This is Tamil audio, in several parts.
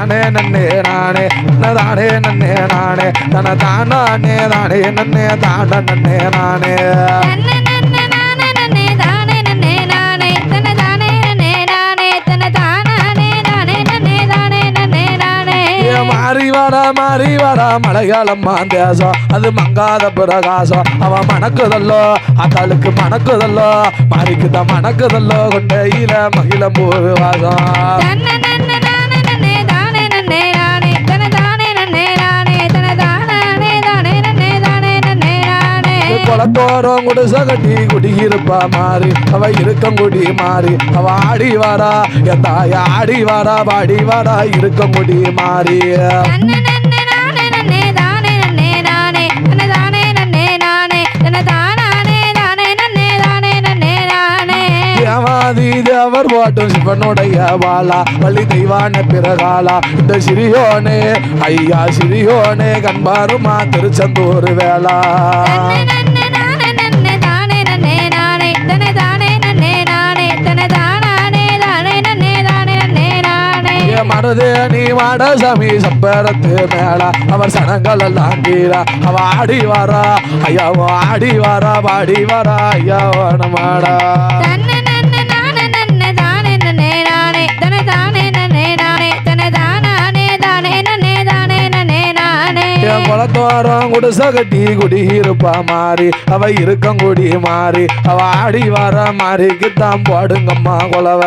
தானே நன்னே நானே. தன நன்னே நானே. தன தானே தானே. நன்னே தான நன்னே நானே. தன்ன நன்ன நானே நன்னே தானே நன்னே நானே. தன தானே நன்னே நானே. தன தானானே தானே நன்னே தானே நன்னே நானே. ஏ மாறி வர மாறி வர மலையாளம் தேசம் அது மங்காத பிரகாசம் அவன் மணக்குதல்லோ. அத்தாளுக்கு மணக்குதல்லோ. மாறிக்குதான் மணக்குதல்லோ. கொண்டையில மகிழ மூணு வாசம் குளத்தோரம் குடிசை கட்டி குடியிருப்பா மாறி. அவ இருக்கங்குடி மாறி. அவ ஆடி வாரா என் தாய ஆடி வாரா பாடி வாரா இருக்கங்குடி மாறி. தேவர் போட்டும் சிவனுடைய வாளா. வள்ளி தெய்வான பிறகாலா இந்த சிறியோனே ஐயா சிறியோனே கண்பாருமா திருச்செந்தூர் வேளா. மருதே நீ மாட சாமி சப்பரத்து மேல. அவர் சனங்கள் எல்லாம் கீழா அவ ஆடி வாரா. ஐயா அவ ஆடி வாரா பாடி வாரா. ஐயா வனமாடா தன்ன நன்ன நானே நன்னே தானே நன்னே நானே. தன தானே நன்னே நானே. தன தானானே தானே நன்னே தானே நன்னே நானே. என் குளத்தோரம் குடிசை கட்டி குடியிருப்பா மாறி. அவ இருக்கங்குடி மாறி. அவ ஆடி வாரா மாறிக்கு தான் போடுங்கம்மா குலவ.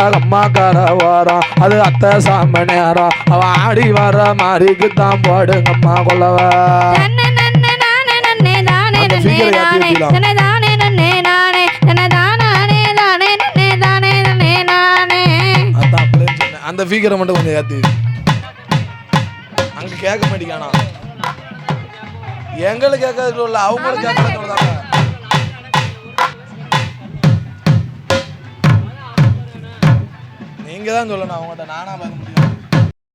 வரா அம்மாக்கார வாரம் அது அத்தை சாம நேரம் அவ ஆடி வர மாறிக்கு தான் போடுங்கம்மா தானே அந்த. தன தானே தன தானே தானே ஃபீகரை மட்டும் கொஞ்சம் ஏத்தி அங்க கேட்க மாட்டேங்கானா எங்களுக்கு கேட்கறது இல்ல அவங்களுக்கு கேட்கறது நீங்கள் தான் சொல்லணும் அவங்கள்ட்ட நானாக பார்க்க முடியும்.